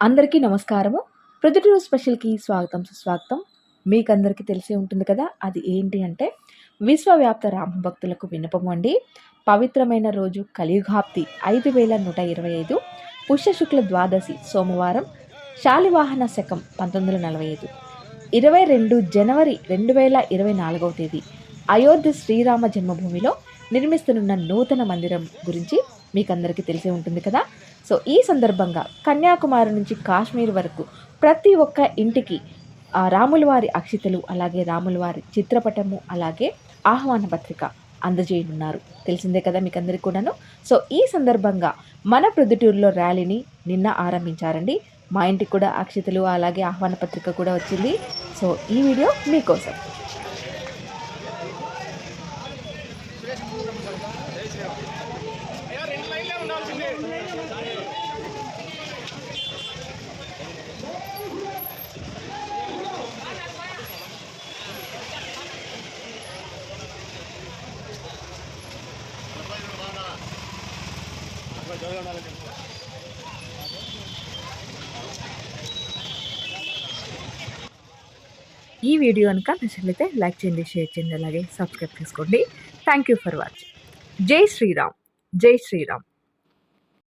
అందరికీ నమస్కారము. ప్రొద్దుటూరు స్పెషల్కి స్వాగతం సుస్వాగతం. మీకు అందరికీ తెలిసే ఉంటుంది కదా అది ఏంటి అంటే విశ్వవ్యాప్త రామ భక్తులకు అండి. పవిత్రమైన రోజు కలియుగాప్తి ఐదు వేల నూట ఇరవై ఐదు. పుష్యశుక్ల ద్వాదశి సోమవారం శాలివాహన శకం పంతొమ్మిది వందల నలభై ఐదు. ఇరవై రెండు జనవరి రెండు వేల ఇరవై నాలుగవ తేదీ అయోధ్య శ్రీరామ జన్మభూమిలో నిర్మిస్తున్న నూతన మందిరం గురించి మీకు అందరికీ తెలిసే ఉంటుంది కదా? సో ఈ సందర్భంగా కన్యాకుమారి నుంచి కాశ్మీర్ వరకు ప్రతి ఒక్క ఇంటికి రాములవారి అక్షితలు అలాగే రాములవారి చిత్రపటము అలాగే ఆహ్వాన పత్రిక అందజేయనున్నారు. తెలిసిందే కదా మీకు అందరికీ కూడాను? సో ఈ సందర్భంగా మన ప్రొద్దుటూరులో ర్యాలీని నిన్న ఆరంభించారండి. మా ఇంటికి కూడా అక్షితలు అలాగే ఆహ్వాన పత్రిక కూడా వచ్చింది. సో ఈ వీడియో మీకోసం. ఈ వీడియో కనుక నచ్చినట్లయితే లైక్ చేయండి షేర్ చేయండి అలాగే సబ్స్క్రైబ్ చేసుకోండి. థ్యాంక్ యూ ఫర్ వాచింగ్ జై శ్రీరామ్. జై శ్రీరామ్.